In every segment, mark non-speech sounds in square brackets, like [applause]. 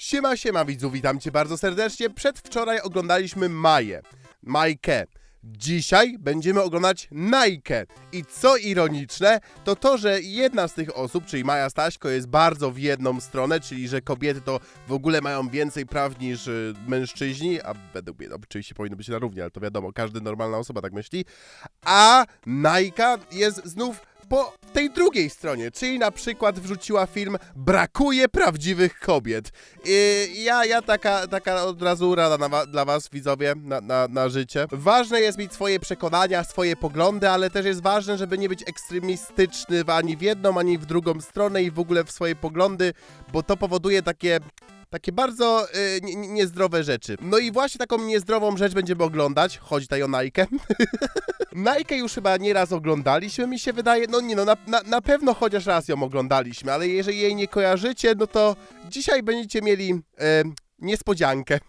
Siema, siema widzu, witam cię bardzo serdecznie. Przedwczoraj oglądaliśmy Maję, Majkę. Dzisiaj będziemy oglądać Najkę. I co ironiczne, to to, że jedna z tych osób, czyli Maja Staśko, jest bardzo w jedną stronę, czyli że kobiety to w ogóle mają więcej praw niż y, mężczyźni, a według mnie no, oczywiście powinno być na równi, ale to wiadomo, każda normalna osoba tak myśli. A Najka jest znów po tej drugiej stronie, czyli na przykład wrzuciła film Brakuje prawdziwych kobiet. I ja, ja taka, taka od razu rada dla was, widzowie, na, na, na życie. Ważne jest mieć swoje przekonania, swoje poglądy, ale też jest ważne, żeby nie być ekstremistyczny ani w jedną, ani w drugą stronę i w ogóle w swoje poglądy, bo to powoduje takie takie bardzo y, nie- nie- niezdrowe rzeczy. No i właśnie taką niezdrową rzecz będziemy oglądać. Chodzi tutaj o Nike. [laughs] Nike już chyba nieraz oglądaliśmy, mi się wydaje. No nie no, na, na, na pewno chociaż raz ją oglądaliśmy, ale jeżeli jej nie kojarzycie, no to dzisiaj będziecie mieli e, niespodziankę. [laughs]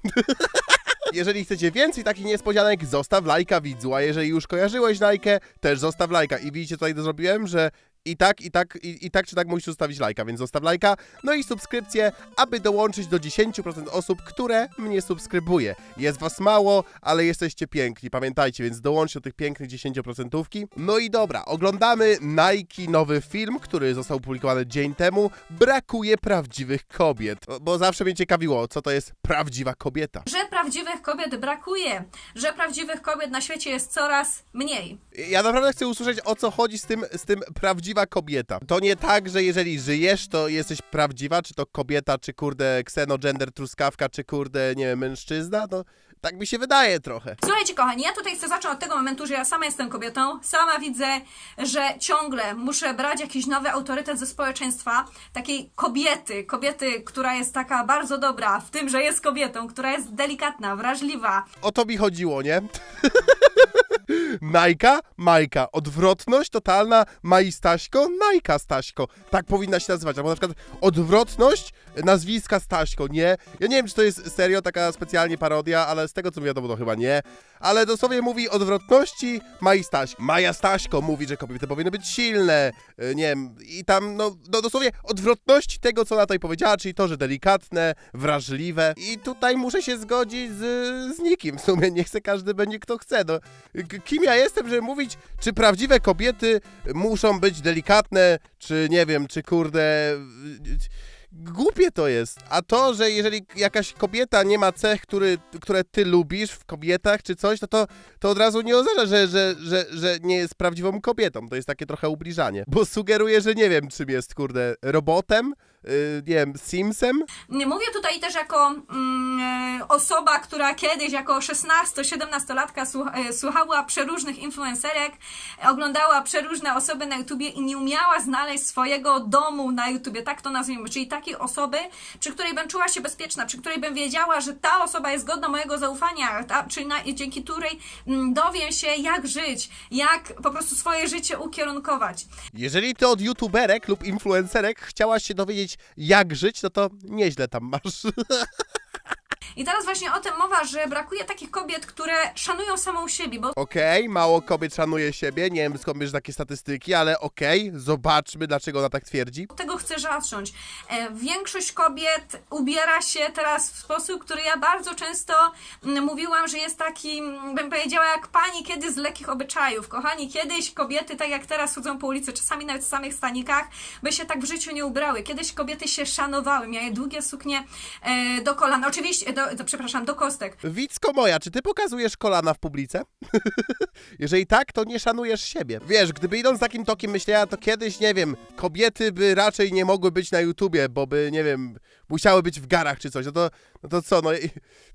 Jeżeli chcecie więcej takich niespodzianek, zostaw lajka widzu, a jeżeli już kojarzyłeś Nike, też zostaw lajka. I widzicie co tutaj zrobiłem, że i tak, i tak, i, i tak czy tak musisz zostawić lajka, więc zostaw lajka, no i subskrypcję, aby dołączyć do 10% osób, które mnie subskrybuje. Jest was mało, ale jesteście piękni, pamiętajcie, więc dołączcie do tych pięknych 10%. No i dobra, oglądamy Nike nowy film, który został opublikowany dzień temu. Brakuje prawdziwych kobiet, bo- zawsze mnie ciekawiło, co to jest prawdziwa kobieta. że prawdziwych kobiet brakuje, że prawdziwych kobiet na świecie jest coraz mniej. Ja naprawdę chcę usłyszeć, o co chodzi z tym, z tym prawdziwa kobieta. To nie tak, że jeżeli żyjesz, to jesteś prawdziwa, czy to kobieta, czy kurde ksenogender, truskawka, czy kurde, nie wiem, mężczyzna, no tak mi się wydaje trochę. Słuchajcie, kochani, ja tutaj chcę zacząć od tego momentu, że ja sama jestem kobietą, sama widzę, że ciągle muszę brać jakiś nowy autorytet ze społeczeństwa, takiej kobiety, kobiety, która jest taka bardzo dobra w tym, że jest kobietą, która jest delikatna, wrażliwa, O to mi chodziło, nie? [laughs] Najka, Majka. Odwrotność totalna Mai Staśko, Najka Staśko. Tak powinna się nazywać. Albo na przykład odwrotność nazwiska Staśko, nie? Ja nie wiem, czy to jest serio taka specjalnie parodia, ale z tego co mi wiadomo, to chyba nie. Ale dosłownie mówi odwrotności Mai Staśko. Maja Staśko mówi, że kobiety powinny być silne, y, nie wiem, i tam, no, no dosłownie odwrotności tego, co ona tutaj powiedziała, czyli to, że delikatne, wrażliwe. I tutaj muszę się zgodzić z, z nikim. W sumie nie chce każdy będzie kto chce. No, K- kim ja jestem, żeby mówić, czy prawdziwe kobiety muszą być delikatne, czy nie wiem, czy kurde. Głupie to jest. A to, że jeżeli jakaś kobieta nie ma cech, który, które ty lubisz w kobietach czy coś, to, to to od razu nie oznacza, że, że, że, że nie jest prawdziwą kobietą. To jest takie trochę ubliżanie. Bo sugeruje, że nie wiem, czym jest, kurde, robotem, yy, nie wiem, Simsem. Nie Mówię tutaj też jako mm, osoba, która kiedyś jako 16-17-latka słuch- e, słuchała przeróżnych influencerek, oglądała przeróżne osoby na YouTubie i nie umiała znaleźć swojego domu na YouTubie, tak to nazwijmy, czyli takiej osoby, przy której bym czuła się bezpieczna, przy której bym wiedziała, że ta osoba jest godna mojego zaufania, ta, czyli na, dzięki której mm, dowiem się, jak żyć, jak po prostu swoje życie ukierunkować. Jeżeli ty od youtuberek lub influencerek chciałaś się dowiedzieć, jak żyć, no to nieźle tam masz. [laughs] I teraz właśnie o tym mowa, że brakuje takich kobiet, które szanują samą siebie, bo Okej, mało kobiet szanuje siebie, nie wiem skąd bierzesz takie statystyki, ale okej, zobaczmy, dlaczego ona tak twierdzi. od tego chcę zacząć. E, Większość kobiet ubiera się teraz w sposób, który ja bardzo często mm, mówiłam, że jest taki, mm, bym powiedziała, jak pani kiedyś z lekkich obyczajów. Kochani, kiedyś kobiety, tak jak teraz chodzą po ulicy, czasami nawet w samych stanikach, by się tak w życiu nie ubrały. Kiedyś kobiety się szanowały, miały długie suknie e, do kolan, oczywiście, do, do, przepraszam, do kostek. Wicko moja, czy ty pokazujesz kolana w publice? [laughs] Jeżeli tak, to nie szanujesz siebie. Wiesz, gdyby idąc takim tokiem myślenia, to kiedyś, nie wiem, kobiety by raczej nie mogły być na YouTubie, bo by, nie wiem, musiały być w garach czy coś. No to, no to co, no, i-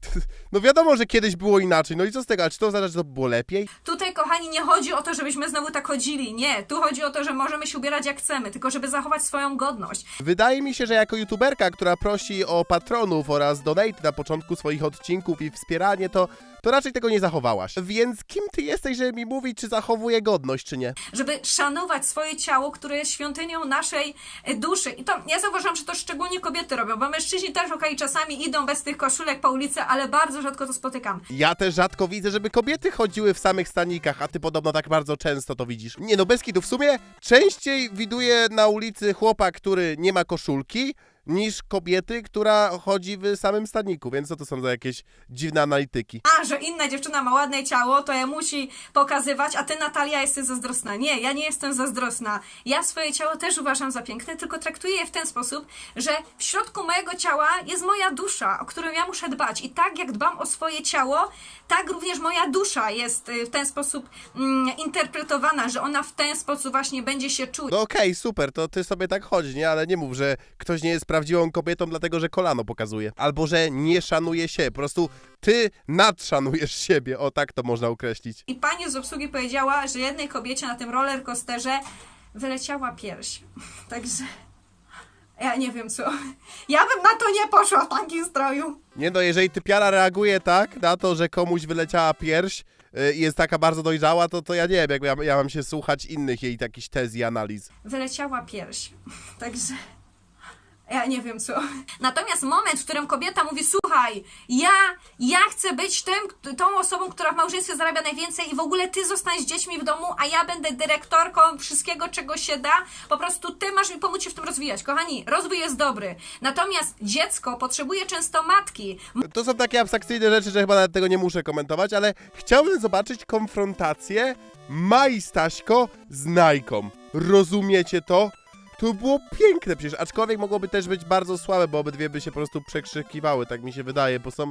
[laughs] no wiadomo, że kiedyś było inaczej. No i co z tego, a czy to oznacza, że to było lepiej? Tutaj, kochani, nie chodzi o to, żebyśmy znowu tak chodzili. Nie, tu chodzi o to, że możemy się ubierać jak chcemy, tylko żeby zachować swoją godność. Wydaje mi się, że jako youtuberka, która prosi o patronów oraz donate na początku swoich odcinków i wspieranie, to, to raczej tego nie zachowałaś. Więc kim ty jesteś, żeby mi mówić, czy zachowuje godność, czy nie? żeby szanować swoje ciało, które jest świątynią naszej e, duszy. I to ja zauważyłam, że to szczególnie kobiety robią, bo mężczyźni też okej, czasami idą bez tych koszulek po ulicy, ale bardzo rzadko to spotykam. Ja też rzadko widzę, żeby kobiety chodziły w samych stanikach, a ty podobno tak bardzo często to widzisz. Nie no, bez kitu, w sumie częściej widuję na ulicy chłopa, który nie ma koszulki, niż kobiety, która chodzi w samym stadniku, więc co to są za jakieś dziwne analityki? A, że inna dziewczyna ma ładne ciało, to je musi pokazywać, a ty Natalia jesteś zazdrosna. Nie, ja nie jestem zazdrosna. Ja swoje ciało też uważam za piękne, tylko traktuję je w ten sposób, że w środku mojego ciała jest moja dusza, o którą ja muszę dbać. I tak jak dbam o swoje ciało, tak również moja dusza jest y, w ten sposób mm, interpretowana, że ona w ten sposób właśnie będzie się czuć. No okej, super, to ty sobie tak chodź, nie? Ale nie mów, że ktoś nie jest prawdziwą kobietą, dlatego że kolano pokazuje. Albo że nie szanuje się, po prostu ty nadszanujesz siebie, o tak to można określić. I pani z obsługi powiedziała, że jednej kobiecie na tym roller coasterze wyleciała pierś. [laughs] Także ja nie wiem co. Ja bym na to nie poszła w takim stroju. Nie no, jeżeli typiara reaguje tak na to, że komuś wyleciała pierś yy, i jest taka bardzo dojrzała, to, to ja nie wiem, jak ja, ja mam się słuchać innych jej jakichś tez i analiz. Wyleciała pierś. [laughs] Także ja nie wiem co. Natomiast moment, w którym kobieta mówi, słuchaj, ja, ja chcę być tym, tą osobą, która w małżeństwie zarabia najwięcej i w ogóle ty zostań z dziećmi w domu, a ja będę dyrektorką wszystkiego, czego się da. Po prostu ty masz mi pomóc się w tym rozwijać. Kochani, rozwój jest dobry. Natomiast dziecko potrzebuje często matki. To są takie abstrakcyjne rzeczy, że chyba nawet tego nie muszę komentować, ale chciałbym zobaczyć konfrontację Mai Staśko z Najką. Rozumiecie to? To było piękne przecież, aczkolwiek mogłoby też być bardzo słabe, bo obydwie by się po prostu przekrzykiwały, tak mi się wydaje, bo są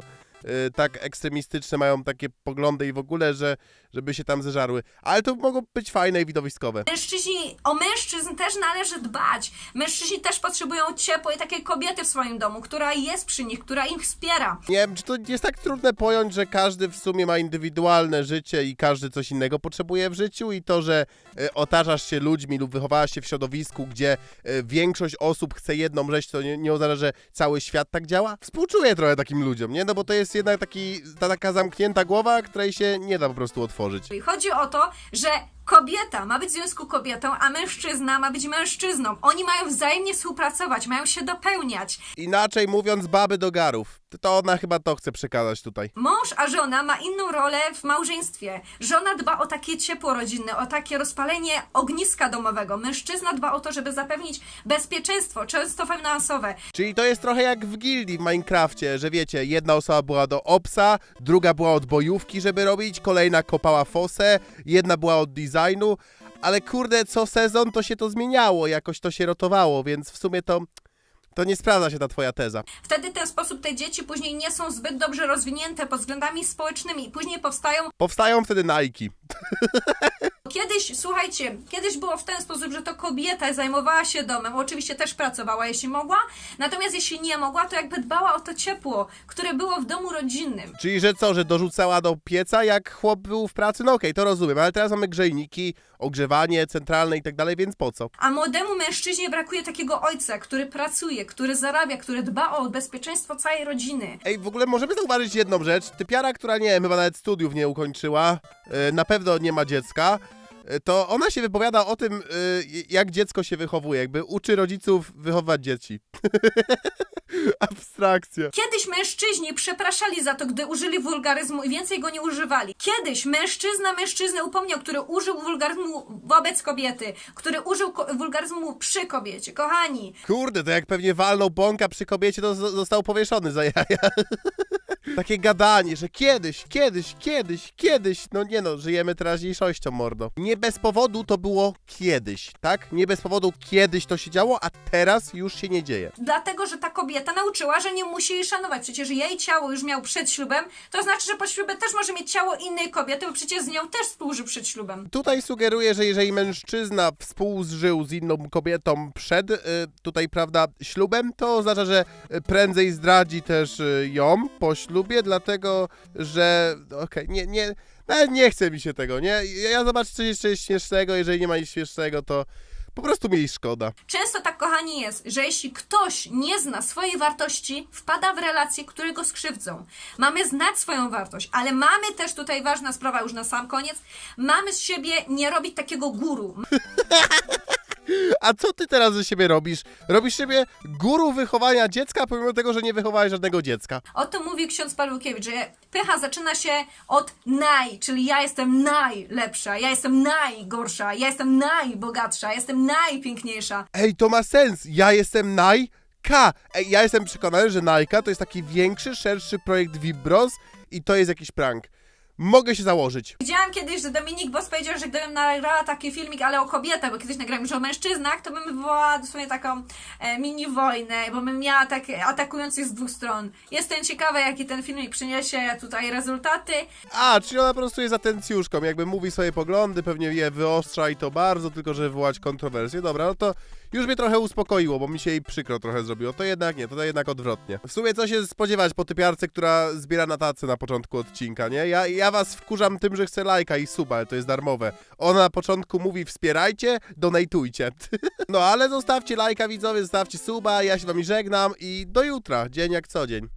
tak ekstremistyczne, mają takie poglądy i w ogóle, że żeby się tam zeżarły. Ale to mogło być fajne i widowiskowe. Mężczyźni, o mężczyzn też należy dbać. Mężczyźni też potrzebują ciepłej takiej kobiety w swoim domu, która jest przy nich, która ich wspiera. Nie wiem, czy to jest tak trudne pojąć, że każdy w sumie ma indywidualne życie i każdy coś innego potrzebuje w życiu i to, że e, otaczasz się ludźmi lub wychowałaś się w środowisku, gdzie e, większość osób chce jedną rzecz, to nie, nie oznacza, że cały świat tak działa? Współczuję trochę takim ludziom, nie? No bo to jest jednak taki, ta taka zamknięta głowa, której się nie da po prostu otworzyć. I chodzi o to, że kobieta ma być w związku kobietą, a mężczyzna ma być mężczyzną. Oni mają wzajemnie współpracować, mają się dopełniać. Inaczej mówiąc, baby do garów. To ona chyba to chce przekazać tutaj. Mąż a żona ma inną rolę w małżeństwie. Żona dba o takie ciepło rodzinne, o takie rozpalenie ogniska domowego. Mężczyzna dba o to, żeby zapewnić bezpieczeństwo, często finansowe. Czyli to jest trochę jak w gildii w Minecrafcie, że wiecie, jedna osoba była do obsa, druga była od bojówki, żeby robić, kolejna kopała fosę, jedna była od designu, ale kurde, co sezon to się to zmieniało, jakoś to się rotowało, więc w sumie to, to nie sprawdza się ta twoja teza. Wtedy w ten sposób te dzieci później nie są zbyt dobrze rozwinięte pod względami społecznymi. Później powstają Powstają wtedy Nike. [laughs] Kiedyś, słuchajcie, kiedyś było w ten sposób, że to kobieta zajmowała się domem, oczywiście też pracowała, jeśli mogła, natomiast jeśli nie mogła, to jakby dbała o to ciepło, które było w domu rodzinnym. Czyli, że co, że dorzucała do pieca, jak chłop był w pracy? No okej, to rozumiem, ale teraz mamy grzejniki, ogrzewanie centralne i tak dalej, więc po co? A młodemu mężczyźnie brakuje takiego ojca, który pracuje, który zarabia, który dba o bezpieczeństwo całej rodziny. Ej, w ogóle możemy zauważyć jedną rzecz. Typiara, która nie wiem, chyba nawet studiów nie ukończyła, e, na pewno nie ma dziecka, to ona się wypowiada o tym, e, jak dziecko się wychowuje, jakby uczy rodziców wychowywać dzieci. [laughs] Abstrakcja. Kiedyś mężczyźni przepraszali za to, gdy użyli wulgaryzmu i więcej go nie używali. Kiedyś mężczyzna mężczyznę upomniał, który użył wulgaryzmu wobec kobiety, który użył ko- wulgaryzmu przy kobiecie. Kochani, Kurde, to jak pewnie walnął bąka przy kobiecie, to został powieszony za jaja. [laughs] Takie gadanie, że kiedyś, kiedyś, kiedyś, kiedyś. No nie no, żyjemy teraźniejszością, mordo. Nie bez powodu to było kiedyś, tak? Nie bez powodu kiedyś to się działo, a teraz już się nie dzieje. Dlatego, że ta kobieta nauczyła, że nie musi jej szanować. Przecież jej ciało już miał przed ślubem, to znaczy, że po ślubie też może mieć ciało innej kobiety, bo przecież z nią też współżył przed ślubem. Tutaj sugeruję, że jeżeli mężczyzna współżył z inną kobietą przed y, tutaj, prawda, ślubem, to oznacza, że y, prędzej zdradzi też y, ją po ślubie, dlatego że okej, nie, nie, nawet nie chce mi się tego, nie? Ja zobaczę coś jeszcze śmiesznego, jeżeli nie ma nic śmiesznego, to po prostu mi jej szkoda. Często tak, kochani, jest, że jeśli ktoś nie zna swojej wartości, wpada w relacje, które go skrzywdzą. Mamy znać swoją wartość, ale mamy też tutaj ważna sprawa już na sam koniec. Mamy z siebie nie robić takiego guru. [laughs] A co ty teraz ze siebie robisz? Robisz siebie guru wychowania dziecka, pomimo tego, że nie wychowałeś żadnego dziecka. O tym mówi ksiądz Pawłukiewicz, że pycha zaczyna się od naj, czyli ja jestem najlepsza, ja jestem najgorsza, ja jestem najbogatsza, ja jestem najpiękniejsza. Ej, to ma sens. Ja jestem naj, Nike! Ej, ja jestem przekonany, że Nike to jest taki większy, szerszy projekt Vibros i to jest jakiś prank. Mogę się założyć. Widziałam kiedyś, że Dominik Boss powiedział, że gdybym nagrała taki filmik, ale o kobietach, bo kiedyś nagrałam już o mężczyznach, to bym wywołała dosłownie taką e, mini wojnę, bo bym miała tak atakujących z dwóch stron. Jestem ciekawa, jaki ten filmik przyniesie tutaj rezultaty. A, czyli ona po prostu jest atencjuszką, jakby mówi swoje poglądy, pewnie je wyostrza i to bardzo, tylko żeby wywołać kontrowersję. Dobra, no to już mnie trochę uspokoiło, bo mi się jej przykro trochę zrobiło. To jednak nie, to jednak odwrotnie. W sumie co się spodziewać po typiarce, która zbiera na tacy na początku odcinka, nie? Ja, ja was wkurzam tym, że chcę lajka i suba, ale to jest darmowe. Ona na początku mówi wspierajcie, donatujcie. [laughs] no ale zostawcie lajka widzowie, zostawcie suba, ja się wami żegnam i do jutra, dzień jak co dzień.